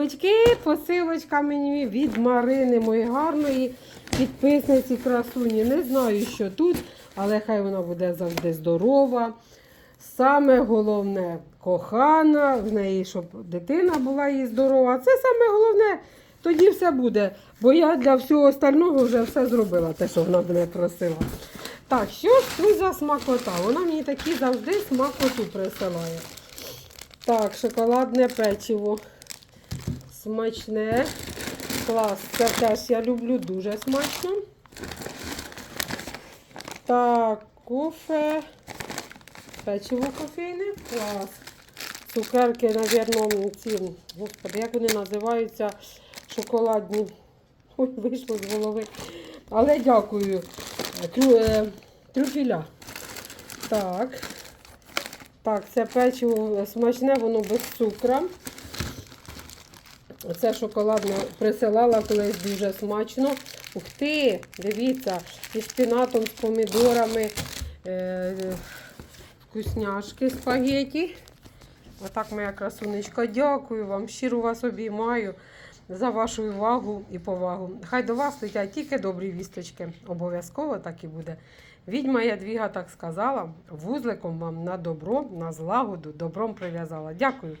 Очки, посилочка мені від Марини, моєї гарної підписниці красуні. Не знаю, що тут, але хай вона буде завжди здорова. Саме головне кохана, в неї, щоб дитина була їй здорова. Це саме головне, тоді все буде. Бо я для всього остального вже все зробила, те, що вона мене просила. Так, що ж тут за смакота? Вона мені такі завжди смакоту присилає. Так, шоколадне печиво. Смачне. Клас. Це теж я люблю дуже смачно. Так, кофе. Печиво кофейне. Клас. Цукерки, мабуть, ці. Господи, як вони називаються? Шоколадні. Ой, вийшло з голови. Але дякую. Е, трюфіля. Так. Так, це печиво смачне, воно без цукра. Це шоколадне присилала колись дуже смачно. Ух ти, дивіться, із шпінатом, з помідорами, е, вкусняшки спагеті. Отак, моя красунечка, дякую вам. Щиро вас обіймаю за вашу увагу і повагу. Хай до вас летять тільки добрі вісточки. Обов'язково так і буде. Відьма Ядвіга так сказала, вузликом вам на добро, на злагоду, добром прив'язала. Дякую.